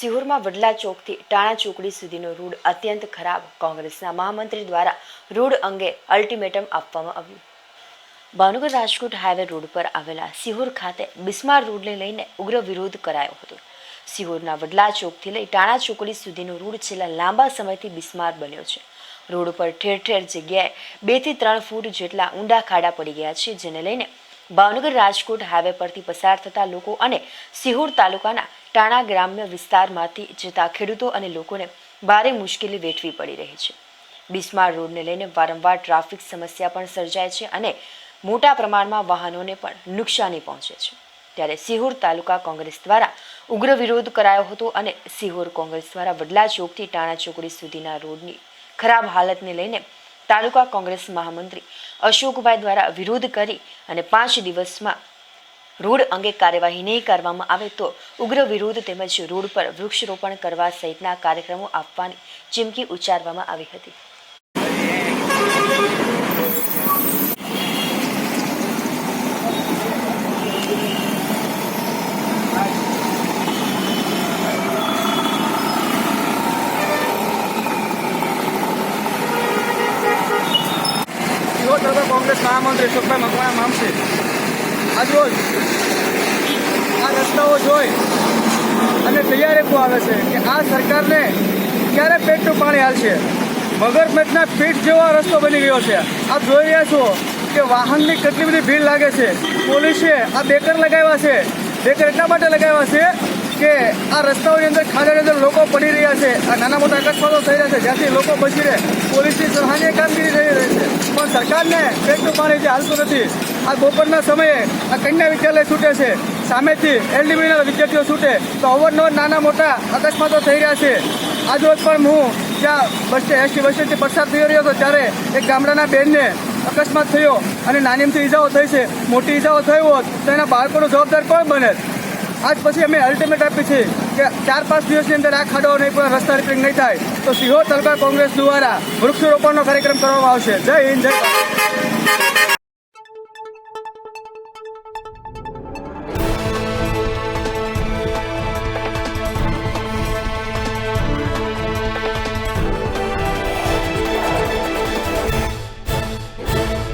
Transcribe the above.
સિહોરમાં વડલા ચોકથી ટાણા ચોકડી સુધીનો રૂડ અત્યંત ખરાબ કોંગ્રેસના મહામંત્રી દ્વારા રોડ અંગે અલ્ટિમેટમ આપવામાં આવ્યું. ભાવનગર રાજકોટ હાઈવે રોડ પર આવેલા સિહોર ખાતે બિસ્માર રોડને લઈને ઉગ્ર વિરોધ કરાયો હતો. સિહોરના વડલા ચોકથી લઈ ટાણા ચોકડી સુધીનો રોડ છેલ્લા લાંબા સમયથી બિસ્માર બન્યો છે. રોડ પર ઠેર ઠેર જગ્યાએ બેથી ત્રણ ફૂટ જેટલા ઊંડા ખાડા પડી ગયા છે, જેને લઈને ભાવનગર રાજકોટ હાઈવે પરથી પસાર થતા લોકો અને સિહોર તાલુકાના ટાણા ગ્રામ્ય વિસ્તારમાંથી જતા ખેડૂતો અને લોકોને ભારે મુશ્કેલી વેઠવી પડી રહી છે. બિસ્માર રોડને લઈને વારંવાર ટ્રાફિક સમસ્યા પણ સર્જાય છે અને મોટા પ્રમાણમાં વાહનોને પણ નુકસાની પહોંચે છે. ત્યારે સિહોર તાલુકા કોંગ્રેસ દ્વારા ઉગ્ર વિરોધ કરાયો હતો અને સિહોર કોંગ્રેસ દ્વારા વડલા ચોકથી ટાણા ચોકડી સુધીના રોડની ખરાબ હાલતને લઈને તાલુકા કોંગ્રેસ મહામંત્રી અશોકભાઈ દ્વારા વિરોધ કરી અને પાંચ દિવસમાં રોડ અંગે કાર્યવાહી નહીં કરવામાં આવે તો ઉગ્ર વિરોધ તેમજ રોડ પર વૃક્ષરોપણ કરવા સહિતના કાર્યક્રમો આપવાની ચીમકી ઉચ્ચારવામાં આવી હતી. કોંગ્રેસ મહામંત્રી સુખભાઈ મકવાણા મામસી આજરોજ આ રસ્તાઓ જોઈ અને તૈયાર એવું આવે છે કે આ સરકારને ક્યારે પેટનું પાણી હાલશે? મગરમચ્છના પીઠ જેવો આ રસ્તો બની ગયો છે. આપ જોઈ રહ્યા છો કે વાહનની કેટલી બધી ભીડ લાગે છે. પોલીસે આ બેકર લગાવ્યા છે. બેકર એટલા માટે લગાવ્યા છે કે આ રસ્તાઓની અંદર ખાડાની અંદર લોકો પડી રહ્યા છે. આ નાના મોટા અકસ્માતો થઈ રહ્યા છે. જ્યાંથી લોકો બચી રહે. પોલીસની સરાહનીય કામગીરી થઈ રહી છે. પણ સરકારને પેટનું પાણી જે હાલતું નથી, આ બપોરના સમયે આ કન્યા વિદ્યાલય છૂટે છે. સામેથી એલડીબીના વિદ્યાર્થીઓ છૂટે. તો અવારનવાર નાના મોટા અકસ્માતો થઈ રહ્યા છે. આજરોજ પણ હું જ્યાં બસ એસટી બસ સ્ટેન્ડથી પસાર થઈ રહ્યો હતો, ત્યારે એક ગામડાના બેનને અકસ્માત થયો અને નાનીમથી ઈજાઓ થઈ છે. મોટી ઈજાઓ થઈ હોત તો એના બાળકોનો જવાબદાર કોણ બને? આજ પછી અમે અલ્ટિમેટ આપી છે કે ચાર પાંચ દિવસની અંદર આ ખાડો નહીં પણ રસ્તા રિપેરિંગ નહીં થાય તો સિહોર તાલુકા કોંગ્રેસ દ્વારા વૃક્ષારોપણનો કાર્યક્રમ કરવામાં આવશે જય હિન્દ, જય.